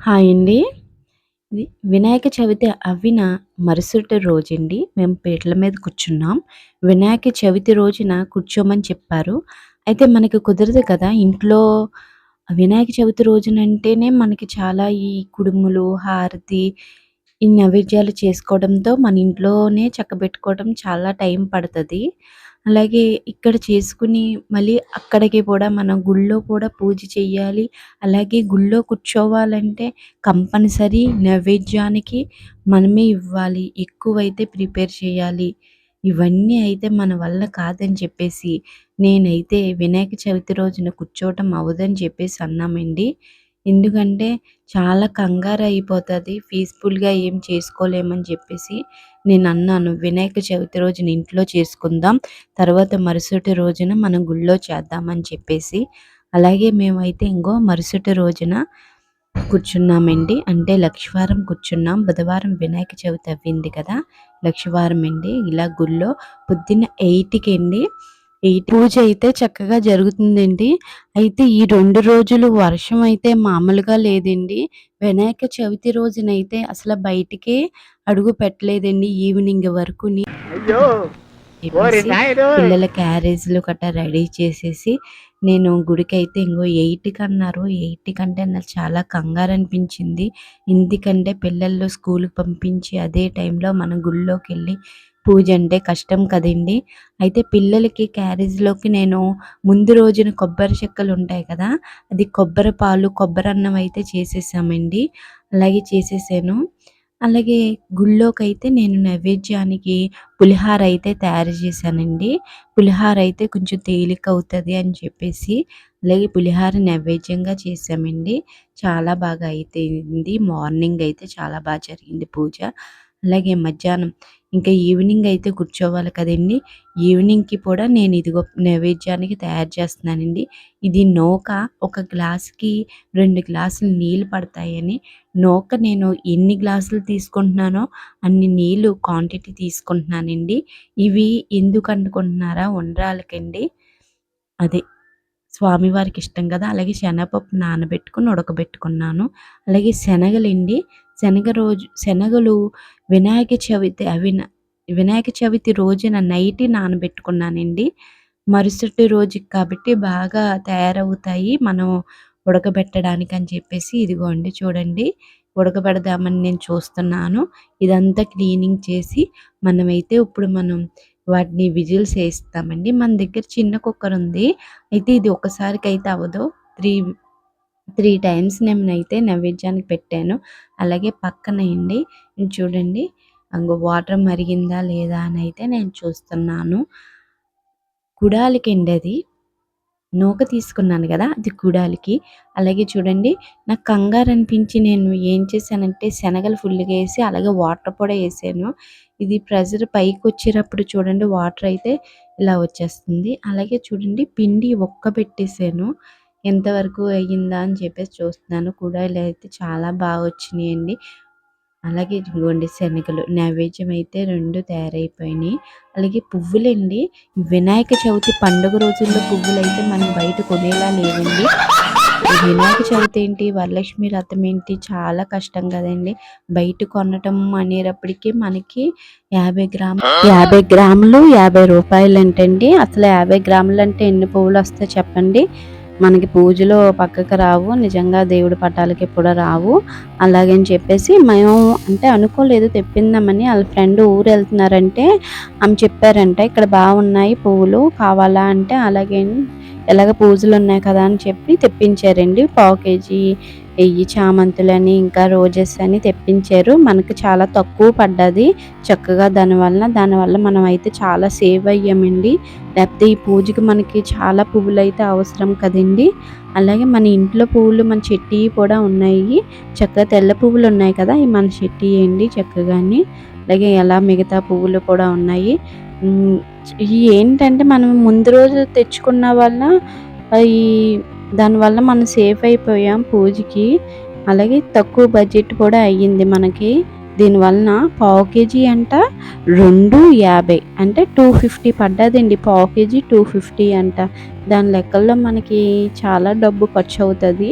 Hi అండి. వినాయక చవితి అవిన మరుసటి రోజండి. మేము పీటల మీద కూర్చున్నాం. వినాయక చవితి రోజున కూర్చోమని చెప్పారు. అయితే మనకి కుదరదు కదా ఇంట్లో వినాయక చవితి రోజునంటేనే మనకి చాలా ఈ కుడుములు హారతి ఈ నైవేద్యాలు చేసుకోవడంతో మన ఇంట్లోనే చక్కబెట్టుకోవడం చాలా టైం పడుతుంది. అలాగే ఇక్కడ చేసుకుని మళ్ళీ అక్కడికి కూడా మనం గుళ్ళో కూడా పూజ చేయాలి అలాగే గుళ్ళో కూర్చోవాలంటే కంపల్సరీ నైవేద్యానికి మనమే ఇవ్వాలి. ఎక్కువైతే ప్రిపేర్ చేయాలి. ఇవన్నీ అయితే మన వల్ల కాదని చెప్పేసి నేనైతే వినాయక చవితి రోజున కూర్చోవటం అవ్వదని చెప్పేసి అన్నామండి. ఎందుకంటే చాలా కంగారు అయిపోతుంది పీస్ఫుల్గా ఏం చేసుకోలేమని చెప్పేసి నేను అన్నాను. వినాయక చవితి రోజున ఇంట్లో చేసుకుందాం తర్వాత మరుసటి రోజున మనం గుళ్ళో చేద్దామని చెప్పేసి అలాగే మేమైతే ఇంకో మరుసటి రోజున కూర్చున్నామండి. అంటే లక్షవారం కూర్చున్నాం. బుధవారం వినాయక చవితి అవ్వింది కదా లక్షవారం అండి. ఇలా గుళ్ళో పొద్దున్న ఎయిట్కి అండి. పూజ అయితే చక్కగా జరుగుతుందండి. అయితే ఈ రెండు రోజులు వర్షం అయితే మామూలుగా లేదండి. వినాయక చవితి రోజునైతే అసలు బయటికే అడుగు పెట్టలేదండి ఈవినింగ్ వరకు పిల్లల క్యారేజ్లు కట్ట రెడీ చేసేసి నేను గుడికి అయితే ఇంకో ఎయిట్కి అన్నారు ఎయిట్ కంటే నాకు చాలా కంగారు అనిపించింది. ఎందుకంటే పిల్లలు స్కూల్కి పంపించి అదే టైంలో మన గుళ్ళోకి వెళ్ళి పూజ అంటే కష్టం కదండి. అయితే పిల్లలకి క్యారేజ్లోకి నేను ముందు రోజున కొబ్బరి చెక్కలు ఉంటాయి కదా అది కొబ్బరి పాలు కొబ్బరి అన్నం అయితే చేసేసామండి. అలాగే చేసేసాను. అలాగే గుళ్ళోకి అయితే నేను నైవేద్యానికి పులిహార అయితే తయారు చేశానండి. పులిహార అయితే కొంచెం తేలిక అవుతుంది అని చెప్పేసి అలాగే పులిహార నైవేద్యంగా చేసామండి చాలా బాగా అయితే మార్నింగ్ అయితే చాలా బాగా జరిగింది పూజ. అలాగే మధ్యాహ్నం ఇంకా ఈవినింగ్ అయితే కూర్చోవాలి కదండి. ఈవినింగ్కి కూడా నేను ఇదిగో నైవేద్యానికి తయారు చేస్తున్నానండి. ఇది నూక ఒక గ్లాస్కి రెండు గ్లాసులు నీళ్ళు పడతాయని. నూక నేను ఎన్ని గ్లాసులు తీసుకుంటున్నానో అన్ని నీళ్ళు క్వాంటిటీ తీసుకుంటున్నానండి. ఇవి ఎందుకు అనుకుంటున్నారా ఉండరాలకండి అదే స్వామివారికి ఇష్టం కదా అలాగే శనగపప్పు నానబెట్టుకుని ఉడకబెట్టుకున్నాను. అలాగే శనగలండి శనగ రోజు శనగలు వినాయక చవితి అవి వినాయక చవితి రోజున నైట్ నానబెట్టుకున్నానండి. మరుసటి రోజుకి కాబట్టి బాగా తయారవుతాయి. మనం ఉడకబెట్టడానికి అని చెప్పేసి ఇదిగోండి చూడండి. ఉడకబెడదామని నేను చూస్తున్నాను. ఇదంతా క్లీనింగ్ చేసి మనమైతే ఇప్పుడు మనం వాటిని విజిల్స్ వేస్తామండి. మన దగ్గర చిన్న కుక్కర్ ఉంది అయితే ఇది ఒకసారికి అయితే అవ్వదు. త్రీ త్రీ టైమ్స్ నేనైతే నైవేద్యానికి పెట్టాను. అలాగే పక్కనండి చూడండి. అంగ వాటర్ మరిగిందా లేదా అని అయితే నేను చూస్తున్నాను. గుడాలకండి అది. నూక తీసుకున్నాను కదా అది గుడాలకి. అలాగే చూడండి నాకు కంగారు అనిపించి నేను ఏం చేశానంటే శనగలు ఫుల్గా వేసి అలాగే వాటర్ కూడా వేసాను. ఇది ప్రెజర్ పైకి వచ్చేటప్పుడు చూడండి వాటర్ అయితే ఇలా వచ్చేస్తుంది. అలాగే చూడండి పిండి ఒక్క పెట్టేసాను. ఎంతవరకు అయ్యిందా అని చెప్పేసి చూస్తున్నాను. కుడాయిలు అయితే చాలా బాగా వచ్చినాయండి. అలాగే ఇదిగోండి శనగలు. నైవేద్యం అయితే రెండు తయారైపోయినాయి. అలాగే పువ్వులండి. వినాయక చవితి పండుగ రోజుల్లో పువ్వులు అయితే మనం బయట కొనేలా లేవండి. వినాయక చవితి ఏంటి? వరలక్ష్మి రథం ఏంటి? చాలా కష్టం కదండి. బయట కొనటం అనేటప్పటికీ మనకి యాభై గ్రాములు యాభై గ్రాములు యాభై రూపాయలు అంటండి అసలు యాభై గ్రాములు అంటే ఎన్ని పువ్వులు వస్తాయి చెప్పండి? మనకి పూజలో పక్కకు రావు నిజంగా దేవుడి పటాలకి కూడా రావు. అలాగని చెప్పేసి మేము అంటే అనుకోలేదు తెప్పిందామని. వాళ్ళ ఫ్రెండ్ ఊరు వెళ్తున్నారంటే ఆమె చెప్పారంట ఇక్కడ బాగున్నాయి పువ్వులు కావాలా? అంటే అలాగే ఎలాగ పూజలు ఉన్నాయి కదా? అని చెప్పి తెప్పించారండి. పావు కేజీ వెయ్యి చామంతులని ఇంకా రోజెస్ అని తెప్పించారు. మనకి చాలా తక్కువ పడ్డది. చక్కగా దానివల్ల దానివల్ల మనం అయితే చాలా సేవ్ అయ్యామండి. లేకపోతే ఈ పూజకి మనకి చాలా పువ్వులు అయితే అవసరం కదండి. అలాగే మన ఇంట్లో పువ్వులు మన చెట్టి కూడా ఉన్నాయి. చక్కగా తెల్ల పువ్వులు ఉన్నాయి కదా ఈ మన చెట్టి అండి చక్కగాని. అలాగే ఎలా మిగతా పువ్వులు కూడా ఉన్నాయి. ఏంటంటే మనం ముందు రోజు తెచ్చుకున్న వల్ల ఈ దానివల్ల మనం సేఫ్ అయిపోయాం పూజకి. అలాగే తక్కువ బడ్జెట్ కూడా అయ్యింది మనకి. దీనివలన పావు కేజీ అంట రెండు యాభై. అంటే టూ ఫిఫ్టీ పడ్డదండి. పావు కేజీ టూ ఫిఫ్టీ అంట. దాని లెక్కల్లో మనకి చాలా డబ్బు ఖర్చు అవుతుంది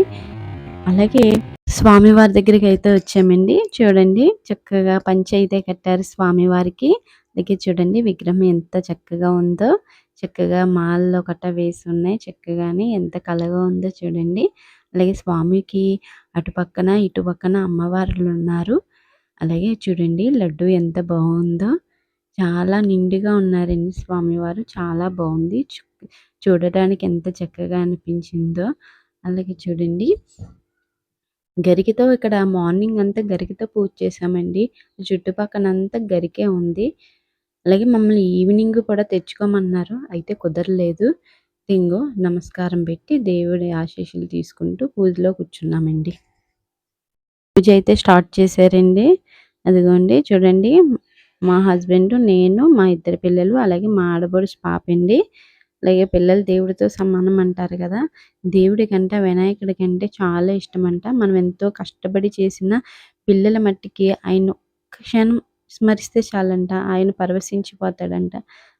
అలాగే స్వామివారి దగ్గరికి అయితే వచ్చామండి. చూడండి చక్కగా పంచి అయితే కట్టారు స్వామివారికి. అలాగే చూడండి విగ్రహం ఎంత చక్కగా ఉందో. చక్కగా మాల్లో కట్ట వేసి ఉన్నాయి. చక్కగానే ఎంత కలగా ఉందో చూడండి. అలాగే స్వామికి అటు పక్కన ఇటు పక్కన అమ్మవార్లు ఉన్నారు. అలాగే చూడండి లడ్డు ఎంత బాగుందో. చాలా నిండుగా ఉన్నారండి స్వామివారు. చాలా బాగుంది. చూడడానికి ఎంత చక్కగా అనిపించిందో. అలాగే చూడండి. గరికతో ఇక్కడ మార్నింగ్ అంతా గరికతో పూజ చేసామండి చుట్టుపక్కన అంతా గరికే ఉంది. అలాగే మమ్మల్ని ఈవినింగ్ కూడా తెచ్చుకోమన్నారు. అయితే కుదరలేదు. ఇంగో నమస్కారం పెట్టి దేవుడి ఆశీస్సులు తీసుకుంటూ పూజలో కూర్చున్నామండి. పూజ అయితే స్టార్ట్ చేశారండి. అదిగోండి చూడండి. మా హస్బెండ్ నేను మా ఇద్దరు పిల్లలు అలాగే మా ఆడబడుచు పాప అండి అలాగే పిల్లలు దేవుడితో సమానం అంటారు కదా. దేవుడి కంటే వినాయకుడి కంటే చాలా ఇష్టం అంట మనం ఎంతో కష్టపడి చేసిన పిల్లల మట్టికి ఆయన క్షణం స్మరిస్తే చాలంట ఆయన పరవశించిపోతాడంట.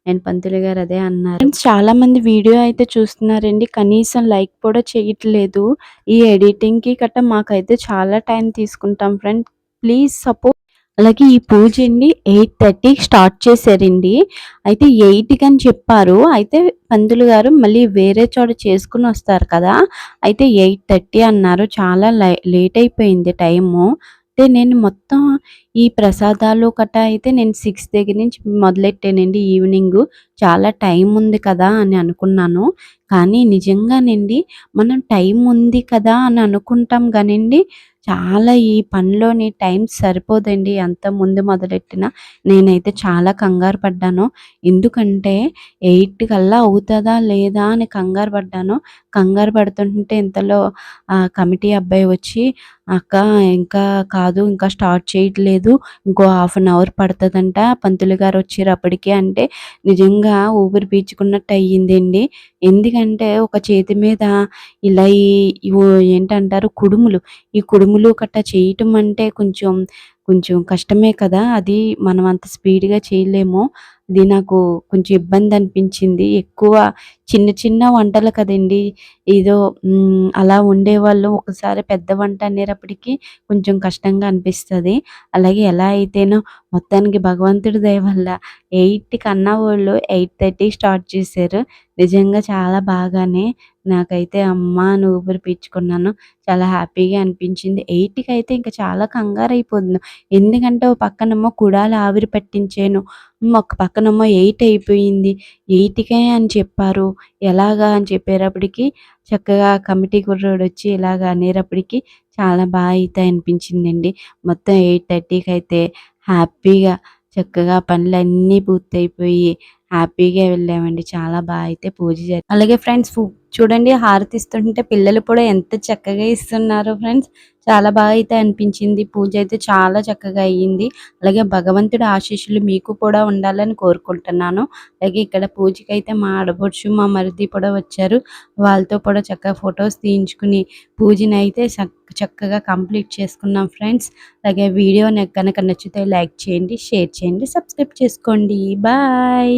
ఆయన పంతులు గారు అదే అన్నారు. చాలా మంది వీడియో అయితే చూస్తున్నారండి. కనీసం లైక్ కూడా చేయట్లేదు. ఈ ఎడిటింగ్కి గట్ట మాకైతే చాలా టైం తీసుకుంటాం ఫ్రెండ్. Please support. అలాగే ఈ పూజ అండి ఎయిట్ థర్టీకి స్టార్ట్ చేశారండి. అయితే ఎయిట్కి అని చెప్పారు. అయితే పంతులు గారు మళ్ళీ వేరే చోట చేసుకుని వస్తారు కదా. అయితే ఎయిట్ థర్టీ అన్నారు. చాలా లేట్ అయిపోయింది టైము. అయితే నేను మొత్తం ఈ ప్రసాదాలు కట్ట అయితే నేను సిక్స్ దగ్గర నుంచి మొదలెట్టానండి ఈవినింగ్ చాలా టైం ఉంది కదా అని అనుకున్నాను. కానీ నిజంగానండి మనం టైం ఉంది కదా అని అనుకుంటాం కానివ్వండి చాలా ఈ పనిలోని టైం సరిపోదండి. ఎంత ముందు మొదలెట్టిన నేనైతే చాలా కంగారు పడ్డాను. ఎందుకంటే ఎయిట్ కల్లా అవుతుందా లేదా అని కంగారు పడ్డాను. కంగారు పడుతుంటే ఇంతలో కమిటీ అబ్బాయి వచ్చి అక్క ఇంకా కాదు ఇంకా స్టార్ట్ చేయట్లేదు. ఇంకో హాఫ్ అన్ అవర్ పడుతుందంట. పంతులు గారు వచ్చేటప్పటికి అంటే నిజంగా ఊపిరి పీల్చుకున్నట్టు అయ్యిందండి ఎందుకంటే ఒక చేతి మీద ఇలా ఈ ఏంటంటారు కుడుములు. ఈ కుడుములు కట్ట చేయటం అంటే కొంచెం కొంచెం కష్టమే కదా. అది మనం అంత స్పీడ్గా చేయలేము. అది నాకు కొంచెం ఇబ్బంది అనిపించింది ఎక్కువ చిన్న చిన్న వంటలు కదండి. ఏదో అలా ఉండేవాళ్ళు ఒకసారి పెద్ద వంట అనేటప్పటికీ కొంచెం కష్టంగా అనిపిస్తుంది. అలాగే ఎలా అయితేనో మొత్తానికి భగవంతుడి దయ వల్ల ఎయిట్ కన్నా వాళ్ళు ఎయిట్ థర్టీ స్టార్ట్ చేశారు. నిజంగా చాలా బాగానే నాకైతే అమ్మ అని ఊపిరి పీల్చుకున్నాను. చాలా హ్యాపీగా అనిపించింది. ఎయిట్కి అయితే ఇంకా చాలా కంగారు అయిపోతుంది ఎందుకంటే ఒక పక్కనమ్మో కుడాలు ఆవిరి పట్టించాను. ఒక పక్కనమ్మో ఎయిట్ అయిపోయింది. ఎయిట్కే అని చెప్పారు. ఎలాగా అని చెప్పేటప్పటికి చక్కగా కమిటీ కుర్రోడు వచ్చి ఇలాగ అనేటప్పటికి చాలా బాగా అయితే అనిపించిందండి. మొత్తం ఎయిట్ థర్టీకి అయితే హ్యాపీగా చక్కగా పనులన్నీ పూర్తయిపోయి హ్యాపీగా వెళ్ళామండి. చాలా బాగా అయితే పూజ జరిగింది. అలాగే ఫ్రెండ్స్ చూడండి హారతి ఇస్తుంటే పిల్లలు కూడా ఎంత చక్కగా ఇస్తున్నారు ఫ్రెండ్స్. చాలా బాగా అయితే అనిపించింది. పూజ అయితే చాలా చక్కగా అయ్యింది. అలాగే భగవంతుడి ఆశీస్సులు మీకు కూడా ఉండాలని కోరుకుంటున్నాను. అలాగే ఇక్కడ పూజకి అయితే మా ఆడపడుచు మా మరిది కూడా వచ్చారు. వాళ్ళతో కూడా చక్కగా ఫొటోస్ తీయించుకుని పూజని అయితే చక్కగా కంప్లీట్ చేసుకున్నాం ఫ్రెండ్స్. అలాగే వీడియో కనుక నచ్చితే లైక్ చేయండి షేర్ చేయండి సబ్స్క్రైబ్ చేసుకోండి. బాయ్!